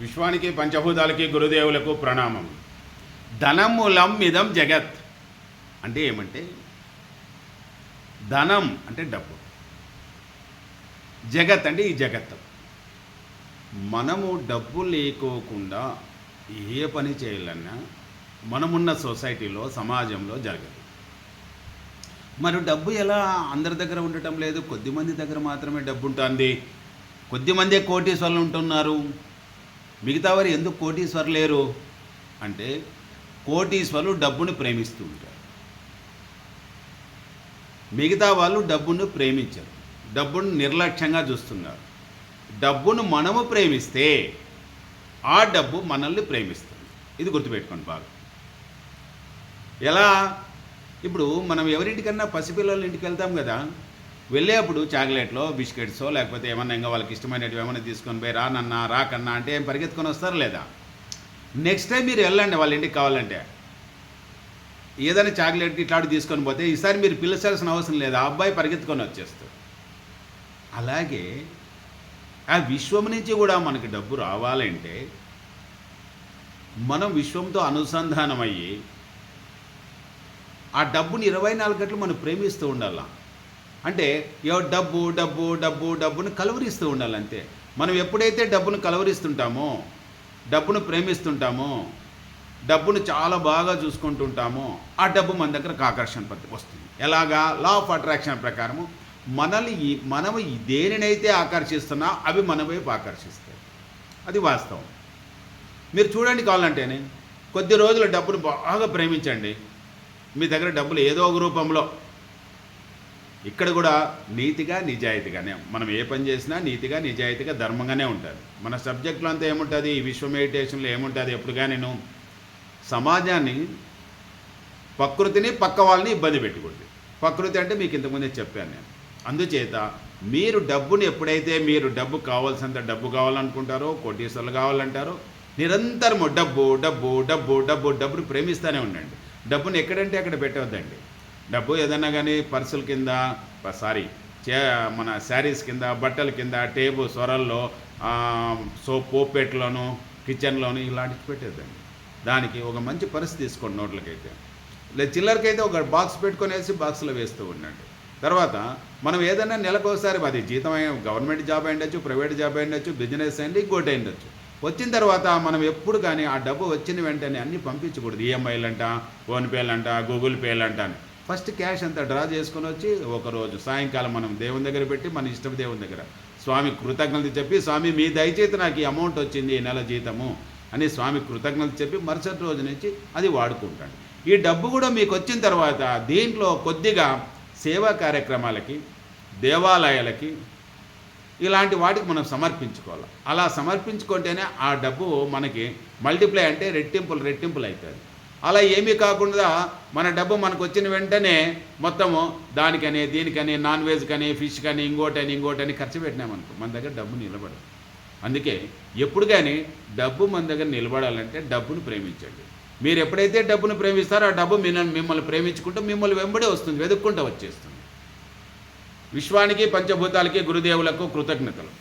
విశ్వానికి పంచభూతాలకి గురుదేవులకు ప్రణామం. ధనమూలం ఇదం జగత్. అంటే ఏమంటే ధనం అంటే డబ్బు. జగత్ అంటే ఈ జగత్. మనము డబ్బు లేకోకుండా ఏ పని చేయాలన్నా మనమున్న సొసైటీలో సమాజంలో జరగదు. మరి డబ్బు ఎలా అందరి దగ్గర ఉండటం లేదు? కొద్దిమంది దగ్గర మాత్రమే డబ్బు ఉంటుంది కొద్దిమందే కోటీశ్వర్లు ఉంటున్నారు. మిగతా వారు ఎందుకు కోటీశ్వరు లేరు? అంటే కోటీశ్వరులు డబ్బును ప్రేమిస్తూ ఉంటారు. మిగతా వాళ్ళు డబ్బును ప్రేమించరు. డబ్బును నిర్లక్ష్యంగా చూస్తున్నారు. డబ్బును మనము ప్రేమిస్తే ఆ డబ్బు మనల్ని ప్రేమిస్తుంది. ఇది గుర్తుపెట్టుకోండి బాగా. ఎలా? ఇప్పుడు మనం ఎవరింటికన్నా పసిపిల్లల ఇంటికి వెళ్తాం కదా వెళ్ళేప్పుడు చాక్లెట్లో బిస్కెట్సో లేకపోతే ఏమన్నా ఇంకా వాళ్ళకి ఇష్టమైనవి ఏమైనా తీసుకొని పోయి రానన్నా రాకన్నా అంటే ఏం పరిగెత్తుకొని వస్తారు లేదా? నెక్స్ట్ టైం మీరు వెళ్ళండి వాళ్ళ ఇంటికి కావాలంటే. ఏదైనా చాక్లెట్కి ఇట్లాంటి తీసుకొని పోతే ఈసారి మీరు పిలిచాల్సిన అవసరం లేదు ఆ అబ్బాయి పరిగెత్తుకొని వచ్చేస్తాడు. అలాగే ఆ విశ్వం నుంచి కూడా మనకి డబ్బు రావాలంటే మనం విశ్వంతో అనుసంధానం అయ్యి ఆ డబ్బుని ఇరవై నాలుగు గంటలు మనం ప్రేమిస్తూ ఉండాలా? అంటే ఏ డబ్బు డబ్బు డబ్బు డబ్బును కలవరిస్తూ ఉండాలి అంతే మనం ఎప్పుడైతే డబ్బును కలవరిస్తుంటామో డబ్బును ప్రేమిస్తుంటామో డబ్బును చాలా బాగా చూసుకుంటుంటామో ఆ డబ్బు మన దగ్గరకు ఆకర్షణ పద్ధతి వస్తుంది. ఎలాగా? లా ఆఫ్ అట్రాక్షన్ ప్రకారము మనల్ని మనము దేనినైతే ఆకర్షిస్తున్నా అవి మన వైపు ఆకర్షిస్తాయి. అది వాస్తవం. మీరు చూడండి కావాలంటేనే కొద్ది రోజులు డబ్బును బాగా ప్రేమించండి. మీ దగ్గర డబ్బులు ఏదో ఒక రూపంలో ఇక్కడ కూడా నీతిగా నిజాయితీగానే మనం ఏ పని చేసినా నీతిగా నిజాయితీగా ధర్మంగానే ఉంటుంది మన సబ్జెక్టులో అంతా ఏముంటుంది? ఈ విశ్వ మెడిటేషన్లో ఏముంటుంది? ఎప్పుడుగా నేను సమాజాన్ని ప్రకృతిని పక్క వాళ్ళని ఇబ్బంది పెట్టకూడదు. ప్రకృతి అంటే మీకు ఇంతకుముందే చెప్పాను నేను. అందుచేత మీరు డబ్బుని ఎప్పుడైతే మీరు డబ్బు కావాల్సినంత డబ్బు కావాలనుకుంటారో కోటీశ్వర్లు కావాలంటారో నిరంతరము డబ్బు డబ్బు డబ్బు డబ్బు డబ్బుని ప్రేమిస్తూనే ఉండండి. డబ్బుని ఎక్కడంటే అక్కడ పెట్టవద్దండి. డబ్బు ఏదన్నా కానీ పర్సుల కింద సారీ చే మన శారీస్ కింద బట్టల కింద టేబుల్ సొరల్లో సోప్ పోపేట్లోను కిచెన్లోను ఇలాంటివి పెట్టేద్దండి. దానికి ఒక మంచి పరిస్థితి తీసుకోండి నోట్లకైతే. లేదు చిల్లరకైతే ఒక బాక్స్ పెట్టుకునేసి బాక్స్లో వేస్తూ ఉండండి. తర్వాత మనం ఏదైనా నెలకు ఒకసారి అది జీతం గవర్నమెంట్ జాబ్ అయ్యిండొచ్చు ప్రైవేట్ జాబ్ అయ్యిండొచ్చు బిజినెస్ అయ్యింది ఇంకోటి అయ్యిండొచ్చు వచ్చిన తర్వాత మనం ఎప్పుడు కానీ ఆ డబ్బు వచ్చిన వెంటనే అన్నీ పంపించకూడదు. ఈఎంఐలు అంట ఫోన్పేలు అంట గూగుల్ పేలు అంట అని. ఫస్ట్ క్యాష్ అంతా డ్రా చేసుకొని వచ్చి ఒకరోజు సాయంకాలం మనం దేవుని దగ్గర పెట్టి మన ఇష్టం దేవుని దగ్గర. స్వామి కృతజ్ఞతలు చెప్పి స్వామి మీ దయచేతి నాకు ఈ అమౌంట్ వచ్చింది ఈ నెల జీతము అని స్వామి కృతజ్ఞత చెప్పి మరుసటి రోజు నుంచి అది వాడుకుంటాడు. ఈ డబ్బు కూడా మీకు వచ్చిన తర్వాత దీంట్లో కొద్దిగా సేవా కార్యక్రమాలకి దేవాలయాలకి ఇలాంటి వాటికి మనం సమర్పించుకోవాలి. అలా సమర్పించుకుంటేనే ఆ డబ్బు మనకి మల్టిప్లై అంటే రెట్టింపులు రెట్టింపులు అవుతుంది అలా ఏమీ కాకుండా మన డబ్బు మనకు వచ్చిన వెంటనే మొత్తము దానికని దీనికని నాన్ వెజ్ కానీ ఫిష్ కానీ ఇంకోటని ఇంకోటని ఖర్చు పెట్టినామనుకో మన దగ్గర డబ్బు నిలబడదు. అందుకే ఎప్పుడు కానీ డబ్బు మన దగ్గర నిలబడాలంటే డబ్బును ప్రేమించండి. మీరు ఎప్పుడైతే డబ్బును ప్రేమిస్తారో ఆ డబ్బు మిమ్మల్ని మిమ్మల్ని ప్రేమించుకుంటూ మిమ్మల్ని వెంబడే వస్తుంది వెతుక్కుంటూ వచ్చేస్తుంది. విశ్వానికి పంచభూతాలకి గురుదేవులకు కృతజ్ఞతలు.